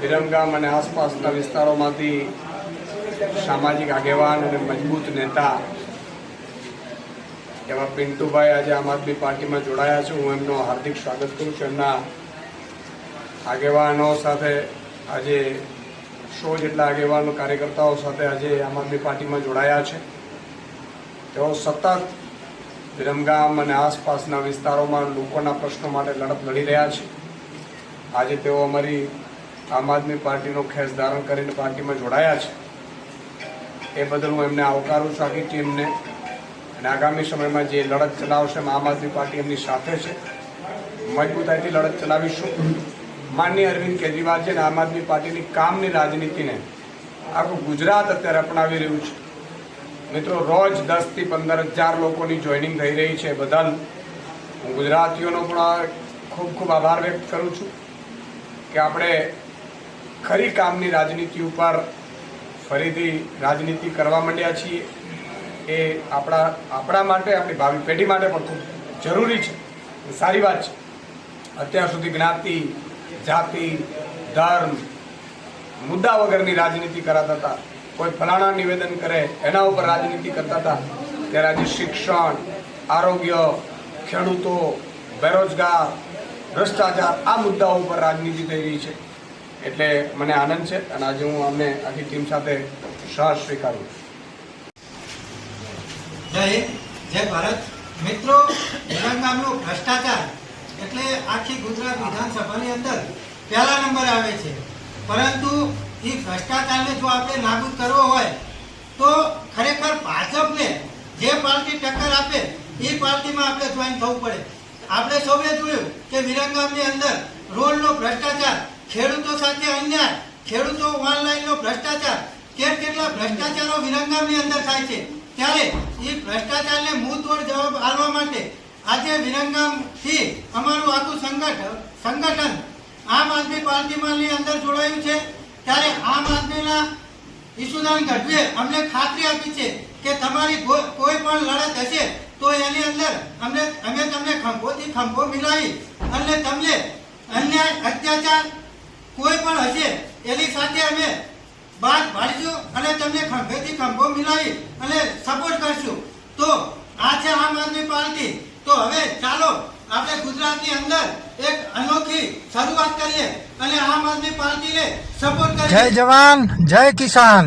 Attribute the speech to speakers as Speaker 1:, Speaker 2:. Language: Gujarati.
Speaker 1: વિરમગામ અને આસપાસના વિસ્તારોમાંથી સામાજિક આગેવાન અને મજબૂત નેતા એવા પિન્ટુભાઈ આજે આમ આદમી પાર્ટીમાં જોડાયા છે. હું એમનો હાર્દિક સ્વાગત કરું છું. એમના આગેવાનો સાથે આજે સો જેટલા આગેવાનો કાર્યકર્તાઓ સાથે આજે આમ આદમી પાર્ટીમાં જોડાયા છે. તેઓ સતત વિરમગામ અને આસપાસના વિસ્તારોમાં લોકોના પ્રશ્નો માટે લડત લડી રહ્યા છે. આજે તેઓ અમારી આમ આદમી પાર્ટીનો ખેસ ધારણ કરીને પાર્ટીમાં જોડાયા છે. એ બદલ હું એમને આવકારું છું આખી ટીમને. અને આગામી સમયમાં જે લડત ચલાવશે આમ આદમી પાર્ટી એમની સાથે છે. મજબૂતાઈથી લડત ચલાવીશું. માનનીય અરવિંદ કેજરીવાલ છે ને આમ આદમી પાર્ટીની કામની રાજનીતિને આખું ગુજરાત અત્યારે અપનાવી રહ્યું છે. મિત્રો, રોજ દસથી પંદર હજાર લોકોની જોઈનિંગ થઈ રહી છે. બદલ હું ગુજરાતીઓનો પણ ખૂબ ખૂબ આભાર વ્યક્ત કરું છું. કે આપણે ખરી કામની રાજનીતિ ઉપર ફરીથી રાજનીતિ કરવા માંડ્યા છીએ એ આપણા આપણા માટે, આપણી ભાવિ પેઢી માટે પણ ખૂબ જરૂરી છે સારી વાત છે. અત્યાર સુધી જ્ઞાતિ, જાતિ, ધર્મ મુદ્દા વગરની રાજનીતિ કરાતા હતા. કોઈ ફલાણા નિવેદન કરે એના ઉપર રાજનીતિ કરતા હતા. ત્યારે આજે શિક્ષણ, આરોગ્ય, ખેડૂતો, બેરોજગાર ભ્રષ્ટાચાર આ મુદ્દાઓ ઉપર રાજનીતિ થઈ રહી છે. એટલે મને આનંદ છે અને આજે હું અમને આખી ટીમ સાથે સહ સ્વીકારું
Speaker 2: જય જય ભારત. મિત્રો વિરમગામનો ભ્રષ્ટાચાર એટલે આખી ગુજરાત વિધાનસભાની અંદર પહેલા નંબર આવે છે. પરંતુ એ ભ્રષ્ટાચારને જો આપણે નાબૂદ કરવો હોય, તો ખરેખર ભાજપને જે પાર્ટી ટક્કર આપે એ પાર્ટીમાં આપણે જોઈન થવું પડે. આપણે સૌએ જોયું કે વિરંગામની અંદર રોડનો ભ્રષ્ટાચાર, ખેડૂતો સાથે અન્યાય, ખેડૂતો ઓનલાઈનનો ભ્રષ્ટાચાર કેટ કેટલા ભ્રષ્ટાચારો વિરંગામની અંદર થાય છે. ત્યારે એ ભ્રષ્ટાચારને મુંહતોડ જવાબ આપવા માટે આજે વિરંગામથી અમારું આખું સંગઠન સંગઠન આમ આદમી પાર્ટીમાંની અંદર જોડાયું છે. ત્યારે આમ આદમીના ઈશુદાન ગઢવીએ અમને ખાતરી આપી છે કે તમારી કોઈ પણ લડત હશે તો એની અંદર અમને અમે તમને ખંભોથી ખંભો મિલાવી અને તમને અન્યાય અત્યાચાર કોઈ પણ હશે, એની સાથે અમે બાદ પાડીશું અને તમને ખંભેથી ખંભો મિલાવી અને સપોર્ટ કરશું. તો આ છે આમ આદમી પાર્ટી. તો હવે ચાલો આપણે ગુજરાતની અંદર એક અનોખી શરૂઆત કરીએ અને આમ આદમી પાર્ટીને સપોર્ટ કરીએ.
Speaker 3: જય જવાન, જય કિસાન.